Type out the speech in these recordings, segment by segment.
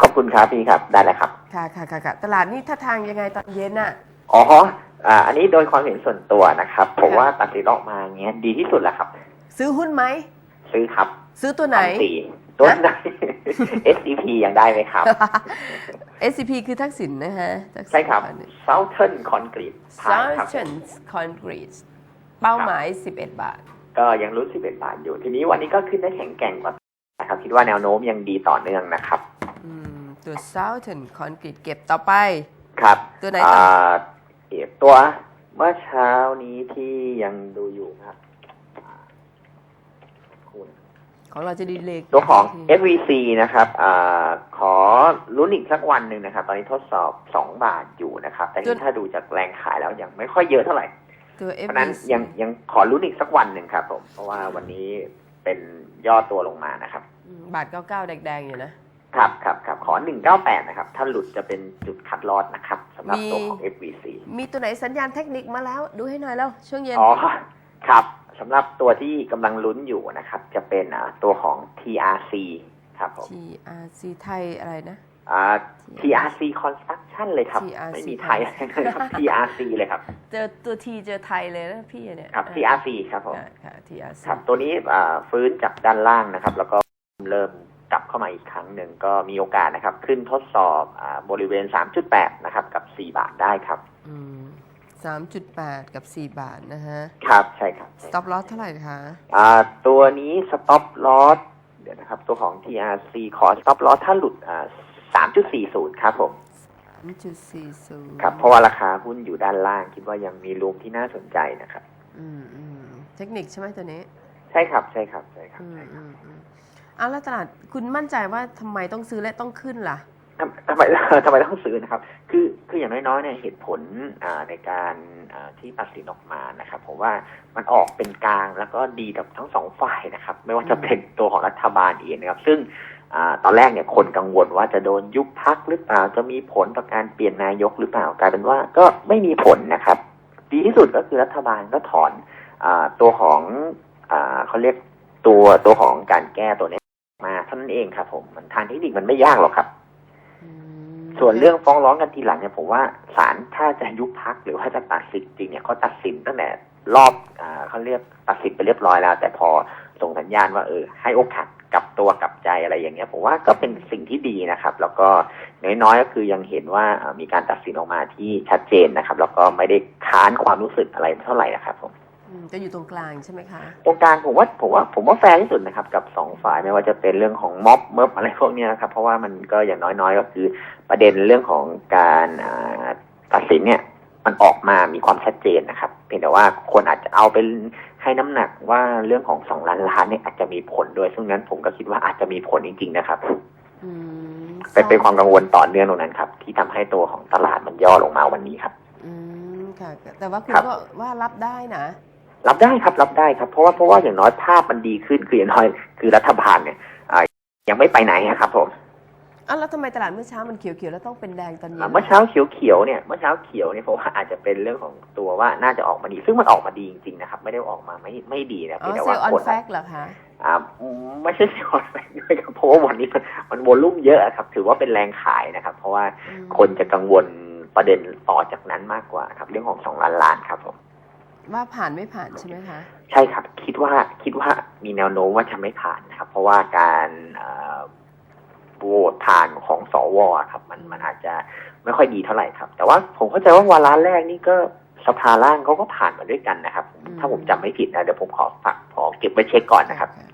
ขอบคุณครับพี่ครับได้แล้วครับค่ะค่ะค่ะค่ะตลาดนี่ท่าทางยังไงตอนเย็นน่ะอ๋ออ่าอันนี้โดยความเห็นส่วนตัวนะครับ ผมค่ะว่าตัดสินออกมาเงี้ยดีที่สุดแล้วครับ ซื้อหุ้นไหมซื้อครับ ซื้อตัวไหนสี่ตัวไหน SCP ยังได้ไหมครับ SCP คือทักษิณนะฮะทักษิณใช่ครับพาณิชย์ Southern Concrete ซา Park ครับเชนส์คอนกรีตเป้าหมาย 11 บาท ก็ยังรู้ 11 บาทอยู่ ทีนี้วันนี้ก็ขึ้นได้แข็งแกร่งกว่านะครับ คิดว่าแนวโน้มยังดีต่อเนื่องนะครับ อืมตัว Southern Concrete เก็บต่อไป ครับตัวไหนต่ออ่าเอ่อตัว เมื่อเช้านี้ที่ยังดูอยู่นะครับอ่าคุณ ของเราจะดีเลกตัวของ FVC นะครับอาขอลุ้นอีกสักวันหนึ่งนะครับ ตอนนี้ทดสอบ 2 บาทอยู่นะครับ แต่นี่ถ้าดูจากแรงขายแล้วยังไม่ค่อยเยอะเท่าไหร่ ตัว เพราะฉะนั้น FVC ยังยังขอลุ้นอีกสักวันหนึ่งครับผม เพราะว่าวันนี้เป็นย่อตัวลงมานะครับ อืมบาท99แดงๆอยู่นะ ครับครับครับขอ 198 นะครับ ถ้าหลุดจะเป็นจุดคัดลอดนะครับสำหรับตัวของ FVC มีตัวไหนสัญญาณเทคนิคมาแล้ว ดูให้หน่อยแล้วช่วงเย็น อ๋อ ครับสำหรับตัวที่กำลังลุ้นอยู่นะครับ จะเป็นอ่าตัวของ TRC ครับผม TRC ไทยอะไรนะอ่า TRC Construction เลยครับ TRC ไม่มีไทยเลยครับ TRC เลยครับ เจอตัว T เจอไทยเลยนะพี่เนี่ย ครับอ่า TRC ครับผมค่ะค่ะ TRC ครับตัวนี้อ่าฟื้นจากด้านล่างนะครับ แล้วก็เริ่มกลับ เข้ามาอีกครั้งหนึ่งก็มีโอกาสนะครับ ขึ้นทดสอบอาบริเวณ 3.8 นะครับ กับ 4 บาทได้ครับอืมสามจุดแปดกับสี่บาทนะฮะ ครับ ใช่ครับ stop loss เท่าไหร่คะอ่าตัวนี้ stop loss เดี๋ยวนะครับ ตัวของ TRC ขอ stop loss ถ้าหลุดอ่า3.40ครับผมสามจุดสี่ศูนย์ครับ เพราะว่าราคาหุ้นอยู่ด้านล่าง คิดว่ายังมีรูมที่น่าสนใจนะครับ อืมอืมเทคนิคใช่ไหมตัวนี้ ใช่ครับ ใช่ครับ ใช่ครับอืมอืม อืมอะแล้วตลาดคุณมั่นใจว่าทำไมต้องซื้อและต้องขึ้นล่ะทำทำไมทำไมต้องซื้อนะครับ คือคืออย่างน้อยๆเนี่ยเหตุผลในการที่ตัดสินออกมานะครับผมว่ามันออกเป็นกลางแล้วก็ดีกับทั้งสองฝ่ายนะครับ ไม่ว่าจะเป็นตัวของรัฐบาลเองนะครับ ซึ่งอตอนแรกเนี่ยคนกังวลว่าจะโดนยุบพักหรือเปล่าจะมีผลต่อการเปลี่ยนนายกหรือเปล่ากลายเป็นว่าก็ไม่มีผลนะครับ ดีที่สุดก็คือรัฐบาลก็ถอนอตัวของอเขาเรียกตัวตัวของการแก้ตัวเนี้ย มาเท่านั้นเองครับผมมันทางเทคนิคมันไม่ยากหรอกครับอืมส่วนเรื่องฟ้องร้องกันทีหลังเนี่ยผมว่าศาลถ้าจะยุบพักหรือว่าจะตัดสินจริงเนี่ยเขาตัดสินตั้งแต่รอบอ่าเขาเรียกตัดสินไปเรียบร้อยแล้ว แต่พอส่งสัญญาณว่าเออ ให้โอกาสกลับตัวกลับใจอะไรอย่างเงี้ยผมว่าก็เป็นสิ่งที่ดีนะครับ แล้วก็น้อยๆก็คือยังเห็นว่าอ่ามีการตัดสินออกมาที่ชัดเจนนะครับ แล้วก็ไม่ได้ค้านความรู้สึกอะไรเท่าไหร่นะครับผมอืม จะอยู่ตรงกลางใช่ไหมคะ ตรงกลางผมว่าผมว่าผมว่าแฟร์ที่สุดนะครับกับสองฝ่ายไม่ว่าจะเป็นเรื่องของม็อบเมิบอะไรพวกเนี้ยนะครับ เพราะว่ามันก็อย่างน้อยๆ ก็คือประเด็นเรื่องของการอ่าตัดสินเนี่ยมันออกมามีความชัดเจนนะครับ เพียงแต่ว่าคนอาจจะเอาเป็นให้น้ำหนักว่าเรื่องของสองล้านล้านเนี่ยอาจจะมีผลด้วยซึ่งนั้นผมก็คิดว่าอาจจะมีผลจริง ๆ นะครับอืมเป็นเป็นความกังวลต่อเนื่องตรงนั้นครับ ที่ทำให้ตัวของตลาดมันย่อลงมาวันนี้ครับ อืมค่ะ แต่ว่าคุณครับก็ว่ารับได้นะ รับได้ครับรับได้ครับ เพราะว่าเพราะว่าอย่างน้อยภาพมันดีขึ้นคืออย่างน้อยคือรัฐบาลเนี่ยอ่ายังไม่ไปไหนอะครับผมอะแล้วทำไมตลาดเมื่อเช้ามันเขียวๆแล้วต้องเป็นแดงตอนเย็อ่านเมื่อเช้าเขียวๆเนี่ยเมื่อเช้าเขียวเนี่ยเพราะว่าอาจจะเป็นเรื่องของตัวว่าน่าจะออกมาดี ซึ่งมันออกมาดีจริงๆนะครับไม่ได้ออกมาไม่ไม่ดีนะอ๋เพียองแต่เซลว่าล์ออนคนแฟกเหรอคะอ่าไม่ใช่เซลล์ออนแฟกด้วยครับเพราะว่าวันนี้มันมันวอลุ่มเยอะครับ ถือว่าเป็นแรงขายนะครับ เพราะว่าอืมคนจะกังวลประเด็นต่อจากนั้นมากกว่าครับ เรื่องของสองล้านล้านครับผม ว่าผ่านไม่ผ่านใช่ไหมคะ ใช่ครับ คิดว่าคิดว่ามีแนวโน้มว่าจะไม่ผ่านนะครับ เพราะว่าการเอ่อโหวตผ่านของสวอะครับ มันมันอาจจะไม่ค่อยดีเท่าไหร่ครับ แต่ว่าผมเข้าใจว่าวาระแรกนี่ก็สภาล่างเขาก็ผ่านมาด้วยกันนะครับอืมถ้าผมจำไม่ผิดนะเดี๋ยวผมขอฝากขอเก็บไว้เช็คก่อนนะครับเออ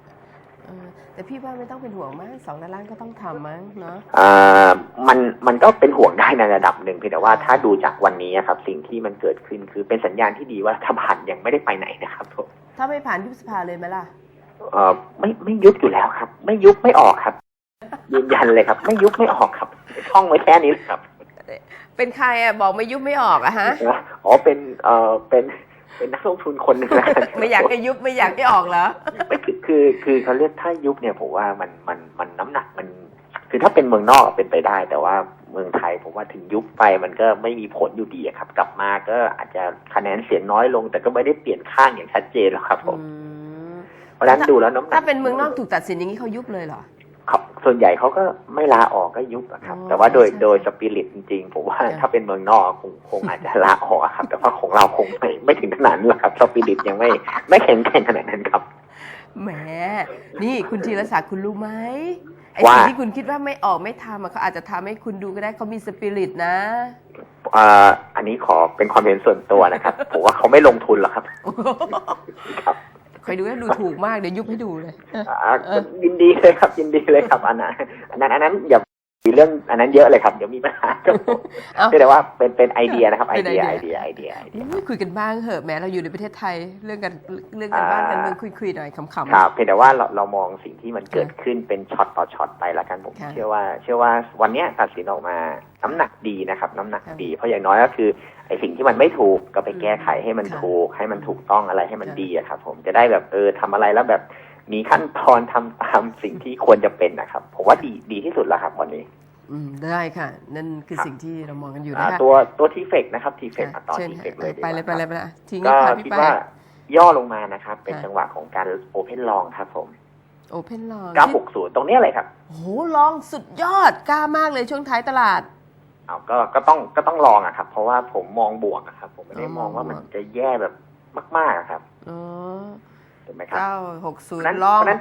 แต่พี่ว่าไม่ต้องเป็นห่วงมั้งสองล้านล้านก็ต้องทำมั้งเนาะเอ่อมันมันก็เป็นห่วงได้ในระดับหนึ่งเพียงแต่ว่าถ้าดูจากวันนี้อะครับ สิ่งที่มันเกิดขึ้นคือเป็นสัญญาณที่ดีว่ารัฐบาลยังไม่ได้ไปไหนนะครับผมถ้าไม่ผ่านยุบสภาเลยไหมล่ะเอ่อไม่ไม่ยุบอยู่แล้วครับ ไม่ยุบไม่ออกครับยืนยันเลยครับ ไม่ยุบไม่ออกครับท่องไว้แค่นี้เลยครับ เป็นใครอะบอกไม่ยุบไม่ออกอะฮะอ๋อเป็นเอ่อเป็นเป็นนักลงทุนคนหนึ่งนะไม่อยากให้ยุบไม่อยากให้ออกเหรอไม่ คือคือคือเขาเรียกถ้ายุบเนี่ยผมว่ามันมันมันน้ำหนักมัน คือถ้าเป็นเมืองนอกอะเป็นไปได้ แต่ว่าเมืองไทยผมว่าถึงยุบไปมันก็ไม่มีผลอยู่ดีอะครับ กลับมาก็อาจจะคะแนนเสียงน้อยลง แต่ก็ไม่ได้เปลี่ยนข้างอย่างชัดเจนหรอกครับผมอืมเพราะฉะนั้นดูแล้วน้ำหนักถ้าเป็นเมืองนอกถูกตัดสินอย่างนี้เขายุบเลยเหรอครับส่วนใหญ่เขาก็ไม่ลาออกก็ยุบอะครับอ๋อแต่ว่าโดยใช่โดยสปิริตจริงๆผมว่าค่ะถ้าเป็นเมืองนอกคงคงอาจจะลาออกอะครับ แต่ว่าของเราคงไม่ไม่ถึงขนาดนั้นหรอกครับสปิริตยังไม่ไม่แข็งแกร่งขนาดนั้นครับ แหมนี่คุณธีรศักดิ์คุณรู้ไหมไอ้ว่าสิ่งที่คุณคิดว่าไม่ออกไม่ทำอะเขาอาจจะทำให้คุณดูก็ได้เขามีสปิริตนะ เอ่ออันนี้ขอเป็นความเห็นส่วนตัวนะครับ ผมว่าเขาไม่ลงทุนหรอกครับ ครับคอยดูแล้วดูถูกมากเดี๋ยวยุบให้ดูเลย อ่ายินดีเลยครับ ยินดีเลยครับอันนั้นอันนั้นอันนั้นอย่า มีเรื่องอันนั้นเยอะเลยครับ เดี๋ยวมีปัญหาครับผมเอ้าแต่ว่าเป็นเป็นไอเดียนะครับ ไอเป็นเดียไอไอเดีเดียยไอเดียไอเดียอุ๊ยคุยกันบ้างเหอะแหมเราอยู่ในประเทศไทยเรื่องกันเรื่องกันบ้านกันเมืองคุยๆหน่อยขำๆครับเพียงแต่ว่าเราเรามองสิ่งที่มันเกิดขึ้นเป็นช็อตต่อช็อตไปละกันผมค่ะเชื่อว่า เชื่อว่าวันเนี้ยตัดสินออกมาน้ำหนักดีนะครับ น้ำหนักค่ะดี เพราะอย่างน้อยก็คือไอ้สิ่งที่มันไม่ถูกก็ไปแก้ไขให้มันค่ะถูก ให้มันถูกต้องอะไรให้มันค่ะดีอะครับผมจะได้แบบเออทำอะไรแล้วแบบ มีขั้นตอนทำตามสิ่งที่ควรจะเป็นนะครับ ผมว่าดีดีที่สุดแล้วครับวันนี้ อืมได้ค่ะ นั่นคือครับสิ่งที่เรามองกันอยู่อ่านะคะตัวตัวทีเฟกนะครับทีเฟกค่ะต่อเชิญทีค่ะเฟกเลยดีกไปว่าเลยไปเลยไปเลยทิ้งก็ค่ะคิพี่ดไปว่าย่อลงมานะครับ เป็นค่ะจังหวะของการโอเพนลองครับผมโอเพนลอง960 ตรงเนี้ยเลยครับโอ้โหลองสุดยอดกล้ามากเลยช่วงท้ายตลาดเอาก็ก็ต้องก็ต้องลองอะครับ เพราะว่าผมมองบวกอะครับ ผมไม่ได้อ๋อมองว่าบวกมันจะแย่แบบมากๆอะครับอ๋อเห็นไหม ครับเก้าหกศูเพนราะฉะนั้นย์ลองเพราะฉะนั้น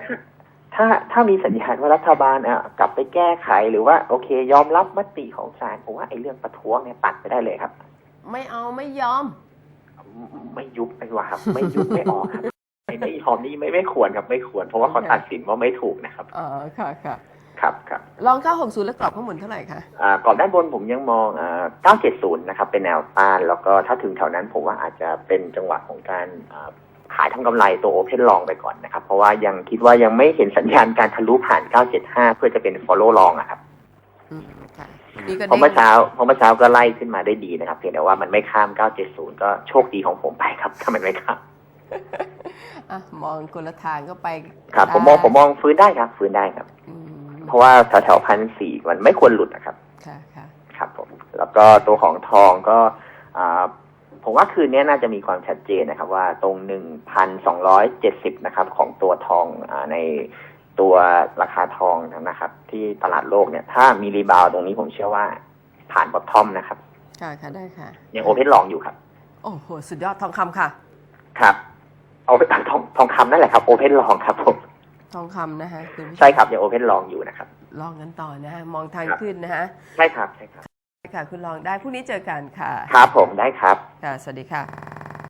ถ้าถ้ามีสัญญาณว่ารัฐบาลอะกลับไปแก้ไขหรือว่าโอเค ยอมรับมติของศาลผมว่าไอ้เรื่องประท้วงเนี่ยตัดไปได้เลยครับ ไม่เอาไม่ยอม ไม่ยุบไม่ว่าครับ ไม่ยุบไม่ออกครับไม่ไม่ยอมนี่ไม่ไม่ควรครับไม่ควร เพราะว่าเขาตัดสินว่าไม่ถูกนะครับอ๋อค่ะค่ะครับครับลองเก้าหกศูนย์แล้วกรอบข้างบนเท่าไหร่คะอ่ากรอบด้านบนผมยังมองอ่า970 นะครับ เป็นแนวต้าน แล้วก็ถ้าถึงแถวนั้นผมว่าอาจจะเป็นจังหวะของการอ่าขาย ทำกำไรตัวโอเพนลองไปก่อนนะครับ เพราะว่ายังคิดว่ายังไม่เห็นสัญญาณการทะลุผ่าน 975 เพื่อจะเป็น follow long อะครับอืมค่ะนี่ก็เพราะเมื่อเช้าเพราะเมื่อเช้าก็ไล่ขึ้นมาได้ดีนะครับ เพียงแต่ว่ามันไม่ข้าม 970 ก็โชคดีของผมไปครับ ถ้ามันไม่ข้ามอะมองคนละทางก็ไป ครับได้ผมมองผมมองฟื้นได้ครับ ฟื้นได้ครับอืมเพราะว่าแถวแถวพันสี่มันไม่ควรหลุดนะครับ ค่ะค่ะครับผม แล้วก็ตัวของทองก็อ่า ผมว่าคืนนี้น่าจะมีความชัดเจนนะครับ ว่าตรงหนึ่งพันสองร้อยเจ็ดสิบนะครับ ของตัวทองอาในตัวราคาทองนะครับ ที่ตลาดโลกเนี่ย ถ้ามีรีบาวด์ตรงนี้ผมเชื่อว่าผ่านบอททอมนะครับ ค่ะค่ะได้ค่ะ ยังโอเพนลองอยู่ครับ โอ้โห สุดยอดทองคำค่ะ ครับ เอาทองทองคำนั่นแหละครับโอเพนลองครับผมทองคำนะคะคุณผู้ชมใช่ครับยังโอเพนลองอยู่นะครับ ลองกันต่อนะฮะมองทางครับขึ้นนะฮะใช่ครับใช่ครับ ค่ะ คุณลองได้พรุ่งนี้เจอกันค่ะ ครับผมได้ครับ ค่ะ สวัสดีค่ะ